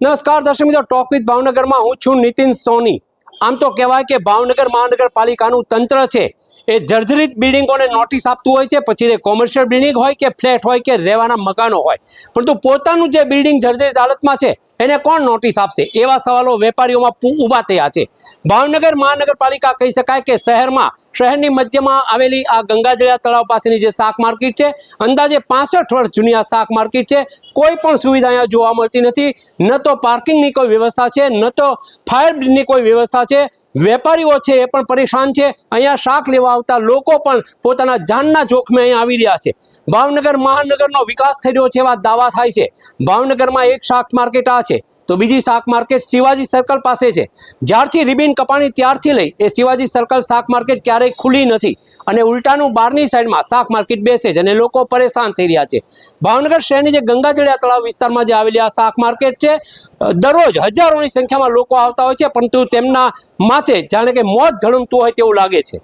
નમસ્કાર દર્શક મિત્રો ટોક વિથ ભાવનગરમાં હું છું નીતિન સોની. આમ તો કહેવાય કે ભાવનગર મહાનગરપાલિકાનું તંત્ર છે, એ જર્જરિત બિલ્ડિંગોને નોટિસ આપતું હોય છે, પછી તે કોમર્શિયલ બિલ્ડિંગ હોય કે ફ્લેટ હોય કે રહેવાના મકાનો હોય. પરંતુ પોતાનું જે બિલ્ડિંગ જર્જરિત હાલતમાં છે, એને કોણ નોટિસ આપશે? એવા સવાલો વેપારીઓમાં ઊભા થયા છે. ભાવનગર મહાનગરપાલિકા કહી શકાય કે શહેરમાં, શહેરની મધ્યમાં આવેલી આ ગંગાજળિયા તળાવ પાસેની જે શાક માર્કેટ છે, અંદાજે પાસઠ વર્ષ જૂની આ શાક માર્કેટ છે. કોઈ પણ સુવિધા અહીંયા જોવા મળતી નથી. ન તો પાર્કિંગની કોઈ વ્યવસ્થા છે, ન તો ફાયર બ્રિગેડની કોઈ વ્યવસ્થા છે, વેપારીઓ છે એ પણ પરેશાન છે. અહીંયા શાક લેવા આવતા લોકો પણ પોતાના જાનના જોખમે અહીંયા આવી રહ્યા છે. ભાવનગર મહાનગરનો વિકાસ થઈ રહ્યો છે એવા દાવા થાય છે. ભાવનગરમાં એક શાક માર્કેટ આ છે. તો બીજી શાક માર્કેટ શિવાજી સર્કલ પાસે છે. જ્યારથી રિબિન કપાણી ત્યારથી લઈ એ શિવાજી સર્કલ શાક માર્કેટ ક્યારેય ખુલી નથી અને ઉલટાનું બહારની સાઈડમાં શાક માર્કેટ બેસે છે અને લોકો પરેશાન થઈ રહ્યા છે. ભાવનગર શહેરની જે ગંગાજળિયા તળાવ વિસ્તારમાં જે આવેલી આ શાક માર્કેટ છે દરરોજ હજારોની સંખ્યામાં લોકો આવતા હોય છે, પરંતુ તેમના માથે જાણે કે મોત ઝળમતું હોય તેવું લાગે છે.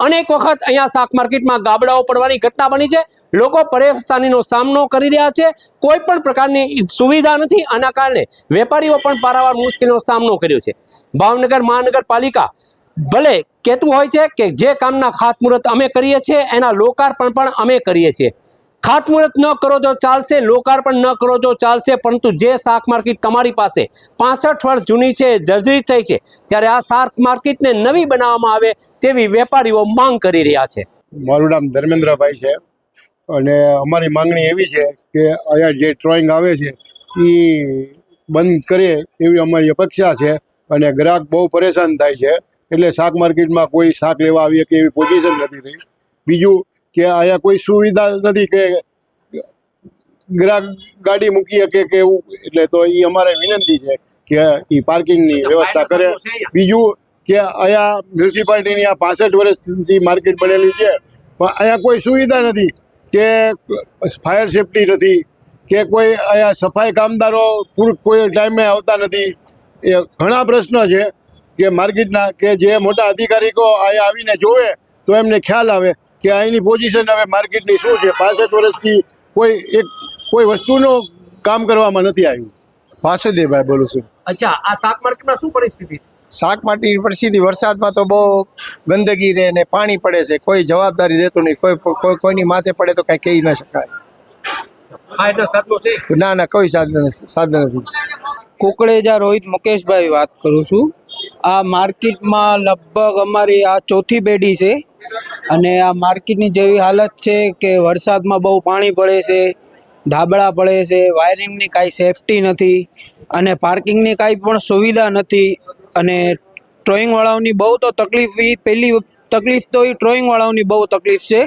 અનેક વખત અહીંયા શાક માર્કેટમાં ગાબડાઓ પડવાની ઘટના બની છે. લોકો પરેશાનીનો સામનો કરી રહ્યા છે. કોઈ પણ પ્રકારની સુવિધા નથી. આના કારણે વેપારીઓ પણ પારાવાર મુશ્કેલીનો સામનો કર્યો છે. ભાવનગર મહાનગરપાલિકા ભલે કહેતું હોય છે કે જે કામના ખાતમુહૂર્ત અમે કરીએ છીએ, એના લોકાર્પણ પણ અમે કરીએ છીએ. ખાતમુહૂર્ત ન કરો તો ચાલશે, લોકાર્પણ ન કરો તો ચાલશે, પરંતુ જે શાક માર્કેટ તમારી પાસે પાસઠ વર્ષ જૂની છે, જર્જરિત થઈ છે, ત્યારે આ શાક માર્કેટને નવી બનાવવામાં આવે તેવી વેપારીઓ માંગ કરી રહ્યા છે. મારું નામ ધર્મેન્દ્રભાઈ છે અને અમારી માંગણી એવી છે કે અહીંયા જે ડ્રોઈંગ આવે છે એ બંધ કરે એવી અમારી અપેક્ષા છે અને ગ્રાહક બહુ પરેશાન થાય છે. એટલે શાક માર્કેટમાં કોઈ શાક લેવા આવીએ કે એવી પોઝિશન નથી રહી. બીજું કે અહીંયા કોઈ સુવિધા નથી કે ગ્રાહક ગાડી મૂકી શકે કે એવું. એટલે તો એ અમારે વિનંતી છે કે એ પાર્કિંગની વ્યવસ્થા કરે. બીજું કે અહીંયા મ્યુનિસિપાલિટીની આ પાસઠ વર્ષથી માર્કેટ બનેલી છે. પણ અહીંયા કોઈ સુવિધા નથી કે ફાયર સેફટી નથી કે કોઈ અહીંયા સફાઈ કામદારો પૂર કોઈ ટાઈમે આવતા નથી. એ ઘણા પ્રશ્નો છે કે માર્કેટના કે જે મોટા અધિકારીઓ અહીંયા આવીને જોવે તો એમને ખ્યાલ આવે. કે અહીંની પોઝિશન હવે માર્કેટની શું છે? પાસઠ વર્ષથી કોઈ એક કોઈ વસ્તુનું કામ કરવામાં નથી આવ્યું. વાસુદેવભાઈ બોલું છું. અચ્છા આ શાક માર્કેટમાં શું પરિસ્થિતિ છે? શાક પરિસ્થિતિ વરસાદમાં તો બહુ ગંદકી રહે ને પાણી પડે છે. કોઈ જવાબદારી દેતું નહીં. કોઈ કોઈ કોઈની માથે પડે તો કાંઈ કહી ન શકાય. ના ના કોઈ સાધન સાધન નથી. કુકડેજા, રોહિત મુકેશભાઈ વાત કરું છું. આ માર્કેટમાં લગભગ અમારી આ ચોથી પેઢી છે અને આ માર્કેટની જેવી હાલત છે કે વરસાદમાં બહુ પાણી પડે છે, ધાબળા પડે છે, વાયરિંગની કાંઈ સેફટી નથી અને પાર્કિંગની કાંઈ પણ સુવિધા નથી અને ડ્રોઈંગવાળાઓની બહુ તો તકલીફ એ પહેલી તકલીફ તો એ ડ્રોઈંગવાળાઓની બહુ તકલીફ છે.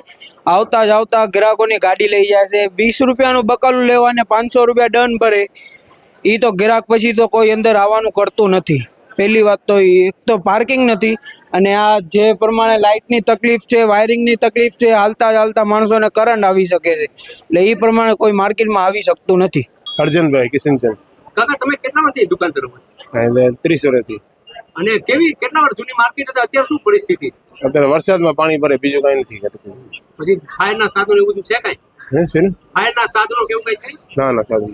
આવતા જ આવતા ગ્રાહકોની ગાડી લઈ જાય છે. વીસ રૂપિયાનું બકાલું લેવા અને પાંચસો રૂપિયા દંડ ભરે. એ તો ગ્રાહક પછી તો કોઈ અંદર આવવાનું કરતું નથી. પહેલી વાત તો ઈ. એક તો પાર્કિંગ નથી અને આ જે પ્રમાણે લાઇટની તકલીફ છે વાયરિંગની તકલીફ છે હાલતા હાલતા માણસોને કરંટ આવી શકે છે. એટલે એ પ્રમાણે કોઈ માર્કેટમાં આવી શકતું નથી. અર્જનભાઈ કિશનચંદ. કાકા તમે કેટલા વર્ષથી દુકાન કરો એટલે ત્રીસ વર્ષથી. અને કેવી કેટલા વર્ષ જૂની માર્કેટ છે અત્યારે શું પરિસ્થિતિ છે? અત્યારે વરસાદમાં પાણી ભરે બીજું કાંઈ નથી પછી ફાયરના સાધનો એવું બધું છે કાંઈ? હે છે ને? ફાયરના સાધનો કેવું કઈ છે? ના ના સારું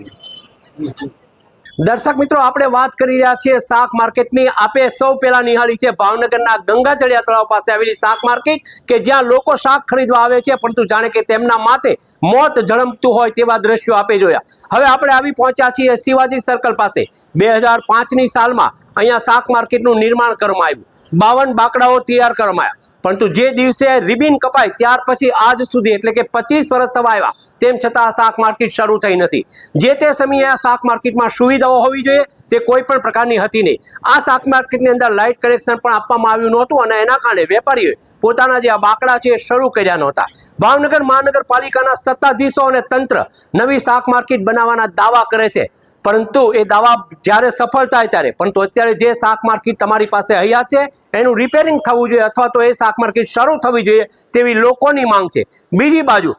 દર્શક મિત્રો, આપણે વાત કરી રહ્યા છીએ શાક માર્કેટની. આપે સૌ પહેલા નિહાળી છે ભાવનગરના ગંગાજળિયા તળાવ પાસે આવેલી શાક માર્કેટ, કે જ્યાં લોકો શાક ખરીદવા આવે છે, પરંતુ જાણે કે તેમના માથે મોત ઝળમતું હોય તેવા દ્રશ્યો આપે જોયા. હવે આપણે આવી પહોંચ્યા છીએ શિવાજી સર્કલ પાસે. બે હજાર પાંચની સાલમાં અહીંયા શાક માર્કેટનું નિર્માણ કરવામાં આવ્યું. બાવન બાકડાઓ તૈયાર કરવામાં આવ્યા. પરંતુ જે દિવસે રિબિન કપાય ત્યાર પછી આજ સુધી એટલે કે પચીસ વર્ષ થવા આવ્યા, તેમ છતાં શાક માર્કેટ શરૂ થઈ નથી. જે તે સમયે આ શાક માર્કેટમાં સુવિધાઓ હોવી જોઈએ, તે કોઈ પણ પ્રકારની હતી નહીં. આ શાક માર્કેટની અંદર લાઇટ કનેક્શન પણ આપવામાં આવ્યું નહોતું અને એના કારણે વેપારીઓએ પોતાના જે આ બાકડા છે એ શરૂ કર્યા નહોતા. ભાવનગર મહાનગરપાલિકાના સત્તાધીશો અને તંત્ર નવી શાક માર્કેટ બનાવવાના દાવા કરે છે. પરંતુ એ દાવા જ્યારે સફળ થાય ત્યારે, પરંતુ અત્યારે જે શાક માર્કેટ તમારી પાસે હૈયા છે, એનું રિપેરિંગ થવું જોઈએ અથવા તો એ શાક શરૂ થવી જોઈએ તેવી લોકોની માંગ છે. બીજી બાજુ,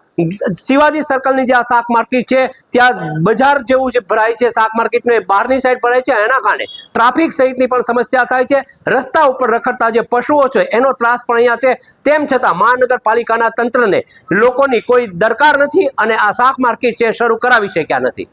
શિવાજી સર્કલની જે આ શાક છે, ત્યાં બજાર જેવું જે ભરાય છે, શાક માર્કેટને બહારની સાઈડ ભરાય છે, એના કારણે ટ્રાફિક સહિતની પણ સમસ્યા થાય છે, રસ્તા ઉપર રખડતા જે પશુઓ છે, એનો ત્રાસ પણ અહીંયા છે. તેમ છતાં મહાનગરપાલિકાના તંત્રને લોકોની કોઈ દરકાર નથી અને આ શાક માર્કેટ છે શરૂ કરાવી શક્યા નથી.